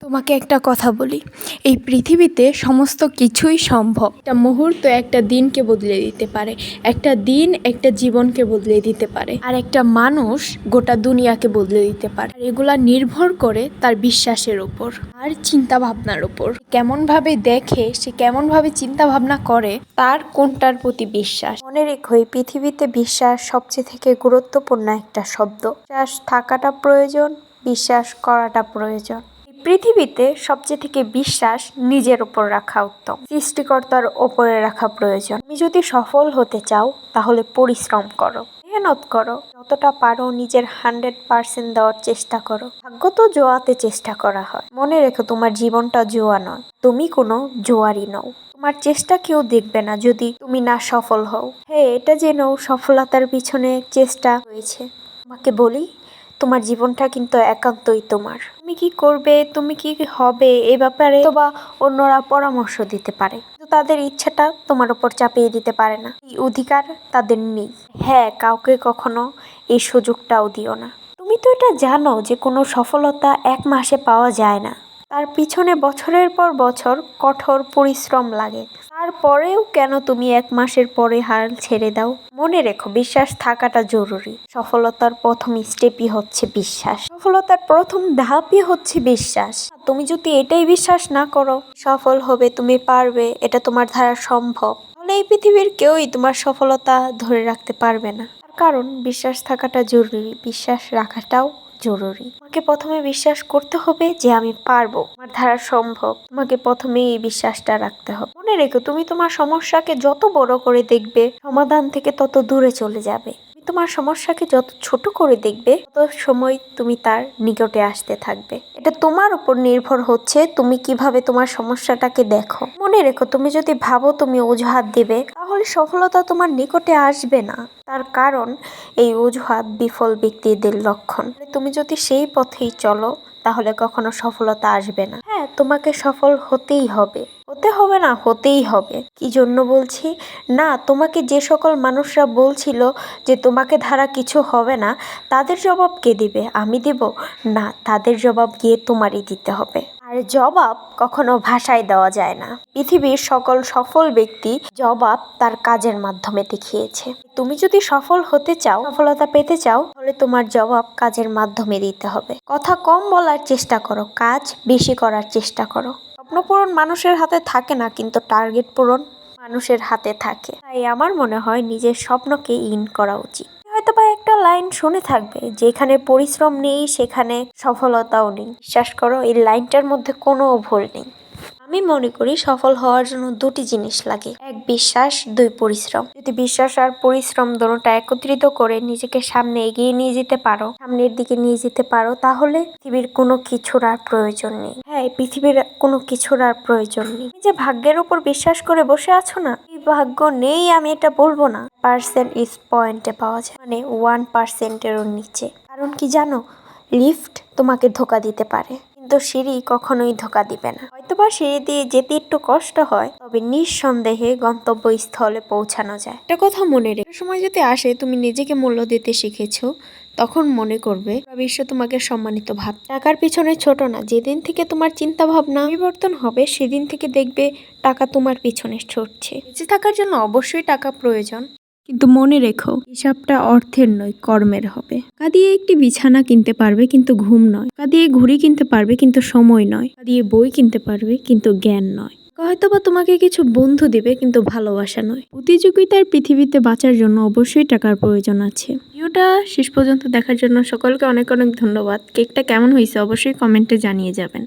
তোমাকে একটা কথা বলি। এই পৃথিবীতে সমস্ত কিছুই সম্ভব। একটা মুহূর্ত একটা দিনকে বদলে দিতে পারে। একটা দিন একটা জীবনকে বদলে দিতে পারে। আর একটা মানুষ গোটা দুনিয়াকে বদলে দিতে পারে। এগুলা নির্ভর করে তার বিশ্বাসের উপর আর চিন্তা ভাবনার উপর কেমনভাবে দেখে, সে কেমনভাবে চিন্তা ভাবনা করে, তার কোনটার প্রতি বিশ্বাস? মনে রেখো, এই পৃথিবীতে বিশ্বাস সবচেয়ে থেকে গুরুত্বপূর্ণ একটা শব্দ। বিশ্বাস থাকাটা প্রয়োজন, বিশ্বাস করাটা প্রয়োজন। পৃথিবীতে সবচেয়ে থেকে বিশ্বাস নিজের উপর রাখা উত্তম। সৃষ্টিকর্তার ওপরে রাখা প্রয়োজন। তুমি যদি সফল হতে চাও, তাহলে পরিশ্রম করো। মেহনত করো। যতটা পারো নিজের হান্ড্রেড পার্সেন্ট দেওয়ার চেষ্টা করো। ভাগ্য তো জোয়াতে চেষ্টা করা হয়। মনে রেখো, তোমার জীবনটা জোয়া নয়। তুমি কোনো জোয়ারি নও। তোমার চেষ্টা কেউ দেখবে না যদি তুমি না সফল হও। হ্যাঁ এটা জেনেও সফলতার পিছনে চেষ্টা হয়েছে তোমাকে বলি তোমার জীবনটা কিন্তু একান্তই তোমার। তুমি কি করবে, তুমি কি হবে এ ব্যাপারে বা অন্যরা পরামর্শ দিতে পারে। তাদের ইচ্ছাটা তোমার উপর চাপিয়ে দিতে পারে না। এই অধিকার তাদের নেই। হ্যাঁ কাউকে কখনো এই সুযোগটাও দিও না। তুমি তো এটা জানো যে কোনো সফলতা এক মাসে পাওয়া যায় না। তার পিছনে বছরের পর বছর কঠোর পরিশ্রম লাগে। তারপরেও কেন তুমি এক মাসের পরে হাল ছেড়ে দাও? মনে রেখো, বিশ্বাস থাকাটা জরুরি। সফলতার প্রথম স্টেপই হচ্ছে বিশ্বাস। সফলতার প্রথম ধাপই হচ্ছে বিশ্বাস। তুমি যদি এটাই বিশ্বাস না করো, সফল হবে, তুমি পারবে, এটা তোমার দ্বারা সম্ভব। তাহলে এই পৃথিবীর কেউই তোমার সফলতা ধরে রাখতে পারবে না। কারণ, বিশ্বাস থাকাটা জরুরি, বিশ্বাস রাখাটাও জরুরি। আমাকে প্রথমে বিশ্বাস করতে হবে যে আমি পারব। আমার ধারা সম্ভব। তোমাকে প্রথমে এই বিশ্বাসটা রাখতে হবে। মনে রেখো, তুমি তোমার সমস্যাকে যত বড় করে দেখবে, সমাধান থেকে তত দূরে চলে যাবে। তোমার সমস্যাকে যত ছোট করে দেখবে, তত সময় তুমি তার নিকটে আসতে থাকবে। এটা তোমার উপর নির্ভর হচ্ছে তুমি কীভাবে তোমার সমস্যাটাকে দেখো। মনে রেখো, তুমি যদি ভাবো তুমি অজুহাত দিবে, তাহলে সফলতা তোমার নিকটে আসবে না। তার কারণ এই অজুহাত বিফল ব্যক্তিদের লক্ষণ। তুমি যদি সেই পথেই চলো, তাহলে কখনো সফলতা আসবে না। হ্যাঁ তোমাকে সফল হতেই হবে। হতে হবে না, হতেই হবে। কি জন্য বলছি? না, তোমাকে যে সকল মানুষরা বলছিল যে তোমাকে ধারা কিছু হবে না, তাদের জবাব কে দিবে? আমি দেব? না, তাদের জবাব গিয়ে তোমারই দিতে হবে। আর জবাব কখনো ভাষায় দেওয়া যায় না। পৃথিবীর সকল সফল ব্যক্তি জবাব তার কাজের মাধ্যমে দেখিয়েছে। তুমি যদি সফল হতে চাও, সফলতা পেতে চাও, তাহলে তোমার জবাব কাজের মাধ্যমে দিতে হবে। কথা কম বলার চেষ্টা করো, কাজ বেশি করার চেষ্টা করো। স্বপ্ন পূরণ মানুষের হাতে থাকে না, কিন্তু টার্গেট পূরণ মানুষের হাতে থাকে। তাই আমার মনে হয় নিজের স্বপ্নকে ইন করা উচিত। হয়তো বা একটা লাইন শুনে থাকবে, যেখানে পরিশ্রম নেই, সেখানে সফলতাও নেই। বিশ্বাস করো, এই লাইনটার মধ্যে কোনো ভুল নেই। আমি মনে করি সফল হওয়ার জন্য দুটি জিনিস লাগে। এক, বিশ্বাস, দুই, পরিশ্রম। যদি বিশ্বাস আর পরিশ্রম দুটোটা একত্রিত করে নিজেকে সামনে এগিয়ে নিয়ে যেতে পারো, সামনের দিকে নিয়ে যেতে পারো, তাহলে পৃথিবীর কোনো কিছুর আর প্রয়োজন নেই। হ্যাঁ পৃথিবীর কোনো কিছুর আর প্রয়োজন নেই। যে ভাগ্যের উপর বিশ্বাস করে বসে আছো না, এই ভাগ্য নেই আমি এটা বলব না। পার্সেন্ট ইস পয়েন্টে পাওয়া যায়। মানে ওয়ান পার্সেন্টেরও নিচে। কারণ কি জানো? লিফট তোমাকে ধোকা দিতে পারে। কিন্তু সিঁড়ি কখনোই ধোকা দিবে না। হয়তোবা সিঁড়ি দিয়ে যেতে একটু কষ্ট হয়, তবে নিঃসন্দেহে গন্তব্যস্থলে পৌঁছানো যায়। একটা কথা মনে রেখে, সময় যদি আসে, তুমি নিজেকে মূল্য দিতে শিখেছো, তখন মনে করবে বিশ্ব তোমাকে সম্মানিত ভাব। টাকার পিছনে ছোট না, যেদিন থেকে তোমার চিন্তা ভাবনা পরিবর্তন হবে, সেদিন থেকে দেখবে টাকা তোমার পিছনে ছুটছে। বেঁচে থাকার জন্য অবশ্যই টাকা প্রয়োজন। কিন্তু মনে রেখো, হিসাবটা অর্থের নয়, কর্মের হবে। টাকা দিয়ে একটি বিছানা কিনতে পারবে কিন্তু ঘুম নয়। টাকা দিয়ে ঘুড়ি কিনতে পারবে কিন্তু সময় নয়। টাকা দিয়ে বই কিনতে পারবে কিন্তু জ্ঞান নয়। হয়তো বা তোমাকে কিছু বন্ধু দিবে কিন্তু ভালোবাসা নয়। প্রতিযোগিতার পৃথিবীতে বাঁচার জন্য অবশ্যই টাকার প্রয়োজন আছে। ভিডিওটা শেষ পর্যন্ত দেখার জন্য সকলকে অনেক অনেক ধন্যবাদ। কেকটা কেমন হয়েছে অবশ্যই কমেন্টে জানিয়ে যাবেন।